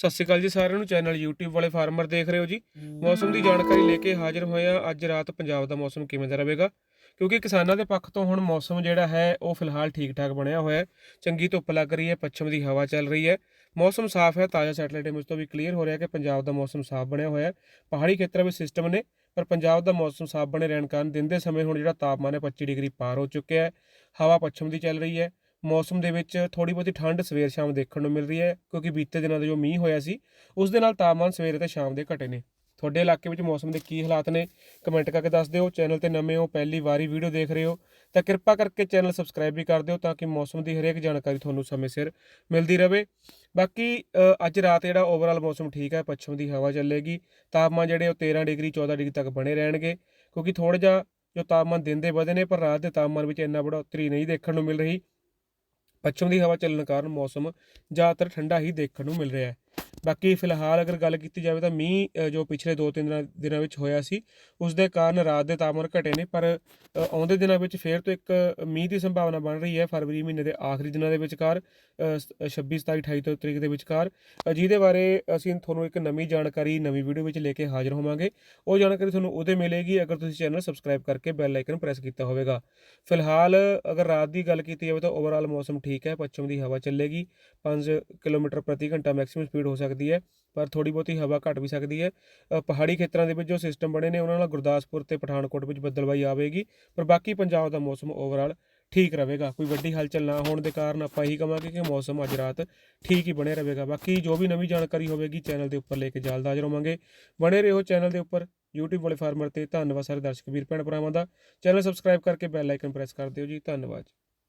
ਸਤਿ ਸ਼੍ਰੀ ਅਕਾਲ ਜੀ ਸਾਰਿਆਂ ਨੂੰ, ਚੈਨਲ YouTube ਵਾਲੇ ਫਾਰਮਰ ਦੇਖ ਰਹੇ ਹੋ ਜੀ। ਮੌਸਮ ਦੀ ਜਾਣਕਾਰੀ ਲੈ ਕੇ ਹਾਜ਼ਰ ਹੋਏ ਹਾਂ ਅੱਜ ਰਾਤ ਪੰਜਾਬ ਦਾ ਮੌਸਮ ਕਿਵੇਂ ਦਾ ਰਹੇਗਾ? ਕਿਉਂਕਿ ਕਿਸਾਨਾਂ ਦੇ ਪੱਖ ਤੋਂ ਹੁਣ ਮੌਸਮ ਜਿਹੜਾ ਹੈ, ਉਹ ਫਿਲਹਾਲ ਠੀਕ ਠਾਕ ਬਣਿਆ ਹੋਇਆ ਹੈ। ਚੰਗੀ ਧੁੱਪ ਲੱਗ ਰਹੀ ਹੈ, ਪੱਛਮ ਦੀ ਹਵਾ ਚੱਲ ਰਹੀ ਹੈ। ਮੌਸਮ ਸਾਫ਼ ਹੈ, ਤਾਜ਼ਾ ਸੈਟਲਾਈਟ ਇਮੇਜ ਤੋਂ ਵੀ ਕਲੀਅਰ ਹੋ ਰਿਹਾ ਕਿ ਪੰਜਾਬ ਦਾ ਮੌਸਮ ਸਾਫ਼ ਬਣਿਆ ਹੋਇਆ ਹੈ। ਪਹਾੜੀ ਖੇਤਰਾਂ ਵਿੱਚ ਸਿਸਟਮ ਨੇ, ਪਰ ਪੰਜਾਬ ਦਾ ਮੌਸਮ ਸਾਫ਼ ਬਣੇ ਰਹਿਣ ਕਾਰਨ ਦਿਨ ਦੇ ਸਮੇਂ ਹੁਣ ਜਿਹੜਾ ਤਾਪਮਾਨ ਹੈ 25 ਡਿਗਰੀ ਪਾਰ ਹੋ ਚੁੱਕਿਆ ਹੈ। ਹਵਾ ਪੱਛਮ ਦੀ ਚੱਲ ਰਹੀ ਹੈ। ਮੌਸਮ ਦੇ ਵਿੱਚ ਥੋੜੀ ਬਹੁਤੀ ਠੰਡ ਸਵੇਰ ਸ਼ਾਮ ਦੇਖਣ ਨੂੰ ਮਿਲ ਰਹੀ ਹੈ, ਕਿਉਂਕਿ ਬੀਤੇ ਦਿਨਾਂ ਦਾ ਜੋ ਮੀਂਹ ਹੋਇਆ ਸੀ, ਉਸ ਦੇ ਨਾਲ ਤਾਪਮਾਨ ਸਵੇਰੇ ਅਤੇ ਸ਼ਾਮ ਦੇ ਘਟੇ ਨੇ। ਤੁਹਾਡੇ ਇਲਾਕੇ ਵਿੱਚ ਮੌਸਮ ਦੇ ਕੀ ਹਾਲਾਤ ਨੇ, ਕਮੈਂਟ ਕਰਕੇ ਦੱਸ ਦਿਓ। ਚੈਨਲ ਤੇ ਨਵੇਂ ਹੋ, ਪਹਿਲੀ ਵਾਰੀ ਵੀਡੀਓ ਦੇਖ ਰਹੇ ਹੋ, ਤਾਂ ਕਿਰਪਾ ਕਰਕੇ ਚੈਨਲ ਸਬਸਕ੍ਰਾਈਬ ਵੀ ਕਰ ਦਿਓ ਤਾਂ ਕਿ ਮੌਸਮ ਦੀ ਹਰੇਕ ਜਾਣਕਾਰੀ ਤੁਹਾਨੂੰ ਸਮੇਂ ਸਿਰ ਮਿਲਦੀ ਰਹੇ ਬਾਕੀ ਅੱਜ ਰਾਤ ਜਿਹੜਾ ਓਵਰਆਲ ਮੌਸਮ ਠੀਕ ਹੈ, ਪੱਛਮ ਦੀ ਹਵਾ ਚੱਲੇਗੀ। ਤਾਪਮਾਨ ਜਿਹੜੇ ਉਹ 13 ਡਿਗਰੀ 14 ਡਿਗਰੀ ਤੱਕ ਬਣੇ ਰਹਿਣਗੇ, ਕਿਉਂਕਿ ਥੋੜਾ ਜਿਹਾ ਜੋ ਤਾਪਮਾਨ ਦਿਨ ਦੇ ਵਧੇ ਨੇ, ਪਰ ਰਾਤ ਦੇ ਤਾਪਮਾਨ ਵਿੱਚ ਇੰਨਾ ਬੜੋਤਰੀ ਨਹੀਂ ਦੇਖਣ ਨੂੰ ਮਿਲ ਰਹੀ। ਪੱਛਮ ਦੀ ਹਵਾ ਚੱਲਣ ਕਾਰਨ ਮੌਸਮ ਜ਼ਿਆਦਾਤਰ ਠੰਡਾ ਹੀ ਦੇਖਣ ਨੂੰ ਮਿਲ ਰਿਹਾ ਹੈ। ਬਾਕੀ ਫਿਲਹਾਲ ਅਗਰ ਗੱਲ ਕੀਤੀ ਜਾਵੇ ਤਾਂ ਮੀਂਹ ਜੋ ਪਿਛਲੇ 2-3 ਦਿਨਾਂ ਦਿਨਾਂ ਵਿੱਚ ਹੋਇਆ ਸੀ, ਉਸ ਦੇ ਕਾਰਨ ਰਾਤ ਦੇ ਤਾਪਮਾਨ ਘਟੇ ਨੇ, ਪਰ ਆਉਂਦੇ ਦਿਨਾਂ ਵਿੱਚ ਫੇਰ ਤੋਂ ਇੱਕ ਮੀਂਹ ਦੀ ਸੰਭਾਵਨਾ ਬਣ ਰਹੀ ਹੈ ਫਰਵਰੀ ਮਹੀਨੇ ਦੇ ਆਖਰੀ ਦਿਨਾਂ ਦੇ ਵਿਚਕਾਰ ਸ- 26 27 28 ਤੋਂ ਤਰੀਕ ਦੇ ਵਿਚਕਾਰ। ਜਿਹਦੇ ਬਾਰੇ ਅਸੀਂ ਤੁਹਾਨੂੰ ਇੱਕ ਨਵੀਂ ਜਾਣਕਾਰੀ, ਨਵੀਂ ਵੀਡੀਓ ਵਿੱਚ ਲੈ ਕੇ ਹਾਜ਼ਰ ਹੋਵਾਂਗੇ। ਉਹ ਜਾਣਕਾਰੀ ਤੁਹਾਨੂੰ ਉਹਦੇ ਮਿਲੇਗੀ ਅਗਰ ਤੁਸੀਂ ਚੈਨਲ ਸਬਸਕ੍ਰਾਈਬ ਕਰਕੇ ਬੈਲ ਆਈਕਨ ਪ੍ਰੈਸ ਕੀਤਾ ਹੋਵੇਗਾ। ਫਿਲਹਾਲ, ਅਗਰ ਰਾਤ ਦੀ ਗੱਲ ਕੀਤੀ ਜਾਵੇ ਤਾਂ ਓਵਰਆਲ ਮੌਸਮ ਠੀਕ ਹੈ, ਪੱਛਮ ਦੀ ਹਵਾ ਚੱਲੇਗੀ। 5 ਕਿਲੋਮੀਟਰ ਪ੍ਰਤੀ ਘੰਟਾ ਮੈਕਸਿਮਮ ਸਪੀਡ ਹੋ ਸਕਦੀ ਸਕਦੀ ਹੈ, ਪਰ ਥੋੜੀ ਬਹੁਤੀ ਹਵਾ ਘਟ ਵੀ ਸਕਦੀ ਹੈ। ਪਹਾੜੀ ਖੇਤਰਾਂ ਦੇ ਵਿੱਚ ਜੋ ਸਿਸਟਮ ਬਣੇ ਨੇ, ਉਹਨਾਂ ਨਾਲ ਗੁਰਦਾਸਪੁਰ ਤੇ ਪਠਾਨਕੋਟ ਵਿੱਚ ਬੱਦਲਬਾਈ ਆਵੇਗੀ, ਪਰ ਬਾਕੀ ਪੰਜਾਬ ਦਾ ਮੌਸਮ ਓਵਰਆਲ ਠੀਕ ਰਹੇਗਾ। ਕੋਈ ਵੱਡੀ ਹਲਚਲ ਨਾ ਹੋਣ ਦੇ ਕਾਰਨ ਆਪਾਂ ਇਹੀ ਕਹਾਂਗੇ ਕਿ ਮੌਸਮ ਅੱਜ ਰਾਤ ਠੀਕ ਹੀ ਬਣਿਆ ਰਹੇਗਾ। ਬਾਕੀ ਜੋ ਵੀ ਨਵੀਂ ਜਾਣਕਾਰੀ ਹੋਵੇਗੀ ਚੈਨਲ ਦੇ ਉੱਪਰ ਲੈ ਕੇ ਜਲਦ ਹਾਜ਼ਰ ਹੋਵਾਂਗੇ ਬਣੇ ਰਹੋ ਚੈਨਲ ਦੇ ਉੱਪਰ, YouTube ਵਾਲੇ ਫਾਰਮਰ ਤੇ। ਧੰਨਵਾਦ ਸਾਰੇ ਦਰਸ਼ਕ ਵੀਰ ਭੈਣ ਭਰਾਵਾਂ ਦਾ। ਚੈਨਲ ਸਬਸਕ੍ਰਾਈਬ ਕਰਕੇ ਬੈਲ ਆਈਕਨ ਪ੍ਰੈਸ ਕਰ ਦਿਓ ਜੀ। ਧੰਨਵਾਦ।